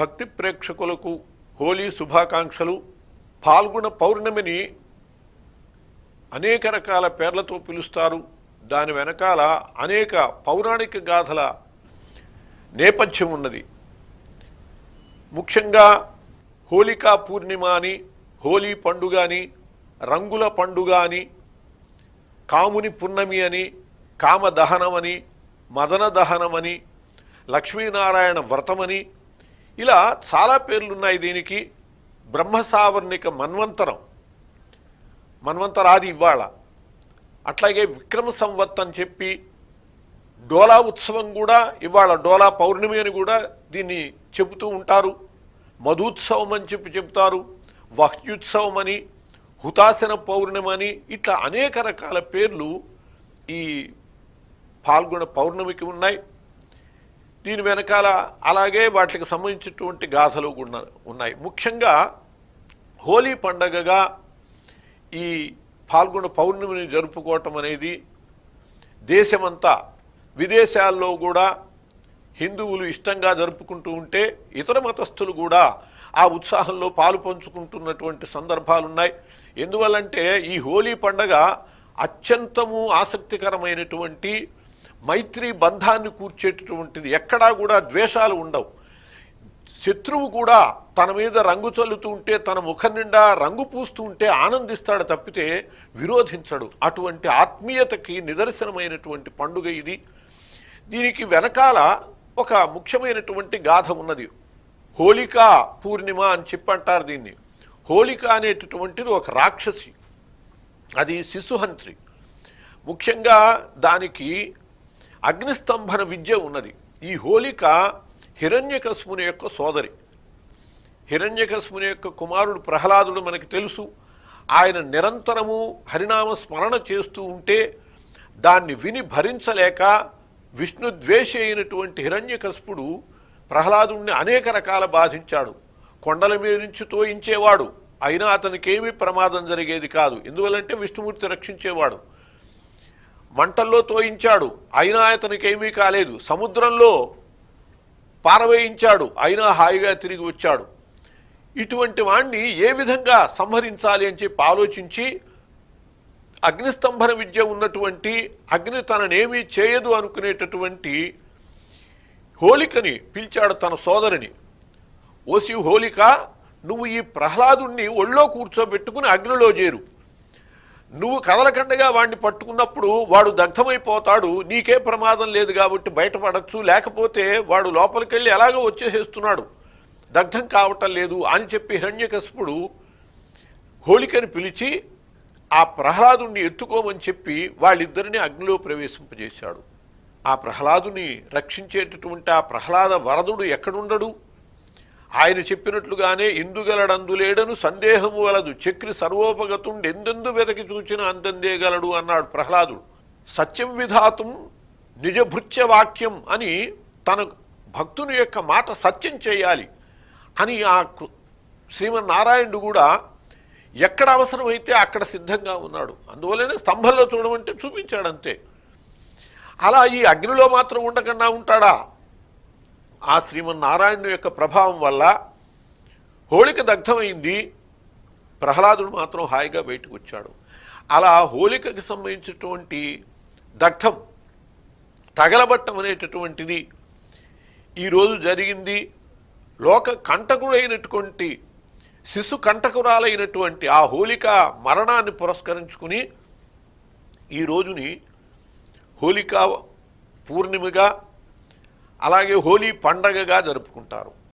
భక్తి ప్రేక్షకులకు హోలీ శుభాకాంక్షలు. పాల్గొన పౌర్ణమిని అనేక రకాల పేర్లతో పిలుస్తారు. దాని వెనకాల అనేక పౌరాణిక గాథల నేపథ్యం ఉన్నది. ముఖ్యంగా హోలికా పూర్ణిమ అని హోలీ పండుగ అని రంగుల పండుగ అని కాముని పున్నమి అని కామదహనమని మదన దహనమని లక్ష్మీనారాయణ వ్రతమని ఇలా చాలా పేర్లున్నాయి దీనికి. బ్రహ్మసావర్ణిక మన్వంతరం. మన్వంతరాది ఇవాళ. అట్లాగే విక్రమ సంవత్ అని చెప్పి డోలా ఉత్సవం కూడా ఇవాళ డోలా పౌర్ణమి అని కూడా దీన్ని చెబుతూ ఉంటారు. మధుత్సవం అని చెప్పి చెబుతారు. వహ్యుత్సవం అని హుతాసన పౌర్ణమి అని ఇట్లా అనేక రకాల పేర్లు ఈ పాల్గొన పౌర్ణమికి ఉన్నాయి. దీని వెనకాల అలాగే వాటికి సంబంధించినటువంటి గాథలు కూడా ఉన్నాయి. ముఖ్యంగా హోలీ పండగగా ఈ పాల్గొన పౌర్ణమిని జరుపుకోవటం అనేది దేశమంతా విదేశాల్లో కూడా హిందువులు ఇష్టంగా జరుపుకుంటూ ఉంటే ఇతర మతస్థులు కూడా ఆ ఉత్సాహంలో పాలు పంచుకుంటున్నటువంటి సందర్భాలు ఉన్నాయి ఎందువల్లంటే ఈ హోలీ పండగ అత్యంతము ఆసక్తికరమైనటువంటి మైత్రి బంధాన్ని కూర్చేటటువంటిది ఎక్కడా కూడా ద్వేషాలు ఉండవు. శత్రువు కూడా తన మీద రంగు చల్లుతూ ఉంటే తన ముఖం నిండా రంగు పూస్తూ ఉంటే ఆనందిస్తాడు తప్పితే విరోధించడు. అటువంటి ఆత్మీయతకి నిదర్శనమైనటువంటి పండుగ ఇది. దీనికి వెనకాల ఒక ముఖ్యమైనటువంటి గాథ ఉన్నది. హోలికా పూర్ణిమ అని చెప్పంటారు దీన్ని. హోలిక అనేటటువంటిది ఒక రాక్షసి. అది శిశుహంత్రి. ముఖ్యంగా దానికి అగ్నిస్తంభన విద్య ఉన్నది. ఈ హోలిక హిరణ్యకశిపుని యొక్క సోదరి. హిరణ్యకశిపుని యొక్క కుమారుడు ప్రహ్లాదుడు మనకి తెలుసు. ఆయన నిరంతరము హరినామ స్మరణ చేస్తూ ఉంటే దాన్ని విని భరించలేక విష్ణు ద్వేషి అయినటువంటి హిరణ్యకశిపుడు ప్రహ్లాదుడిని అనేక రకాల బాధించాడు. కొండల మీద నుంచి తోయించేవాడు. అయినా అతనికేమీ ప్రమాదం జరిగేది కాదు. ఎందువల్లంటే విష్ణుమూర్తి రక్షించేవాడు. మంటల్లో తోయించాడు. అయినా అతనికి ఏమీ కాలేదు. సముద్రంలో పారవేయించాడు. అయినా హాయిగా తిరిగి వచ్చాడు. ఇటువంటి వాణ్ణి ఏ విధంగా సంహరించాలి అని చెప్పి ఆలోచించి అగ్నిస్తంభన విద్య ఉన్నటువంటి అగ్ని తననేమీ చేయదు అనుకునేటటువంటి హోలికని పిలిచాడు తన సోదరిని. ఓసి హోలిక నువ్వు ఈ ప్రహ్లాదుణ్ణి ఒళ్ళో కూర్చోబెట్టుకుని అగ్నిలో చేరు. నువ్వు కదలకండగా వాడిని పట్టుకున్నప్పుడు వాడు దగ్ధమైపోతాడు నీకే ప్రమాదం లేదు కాబట్టి బయటపడచ్చు లేకపోతే వాడు లోపలికెళ్ళి ఎలాగో వచ్చేసేస్తున్నాడు. దగ్ధం కావటం లేదు అని చెప్పి హిరణ్యకశపుడు హోళికని పిలిచి ఆ ప్రహ్లాదుని ఎత్తుకోమని చెప్పి వాళ్ళిద్దరిని అగ్నిలో ప్రవేశింపజేశాడు. ఆ ప్రహ్లాదుని రక్షించేటటువంటి ఆ ప్రహ్లాద వరదుడు ఎక్కడుండడు? ఆయన చెప్పినట్లుగానే ఇందుగలడందులేడను సందేహము వలదు. చక్రి సర్వోపగతుండెందెందు వెతకి చూచిన అందందేగలడు అన్నాడు ప్రహ్లాదుడు. సత్యం విధాతం నిజభృత్య వాక్యం అని తన భక్తుని యొక్క మాట సత్యం చేయాలి అని ఆ కృ- శ్రీమన్నారాయణుడు కూడా ఎక్కడ అవసరమైతే అక్కడ సిద్ధంగా ఉన్నాడు. అందువల్లనే స్తంభంలో చూడమంటే చూపించాడంతే. అలా ఈ అగ్నిలో మాత్రం ఉండకుండా ఉంటాడా? ఆ శ్రీమన్నారాయణుడు యొక్క ప్రభావం వల్ల హోళిక దగ్ధమైంది. ప్రహ్లాదుడు మాత్రం హాయిగా బయటకు వచ్చాడు. అలా హోళికకి సంబంధించినటువంటి దగ్ధం తగలబట్టం అనేటటువంటిది ఈరోజు జరిగింది. లోక కంటకుడైనటువంటి శిశు కంటకురాలైనటువంటి ఆ హోళిక మరణాన్ని పురస్కరించుకుని ఈ రోజుని హోలికా పూర్ణిమగా అలాగే హోలీ పండగగా జరుపుకుంటారు.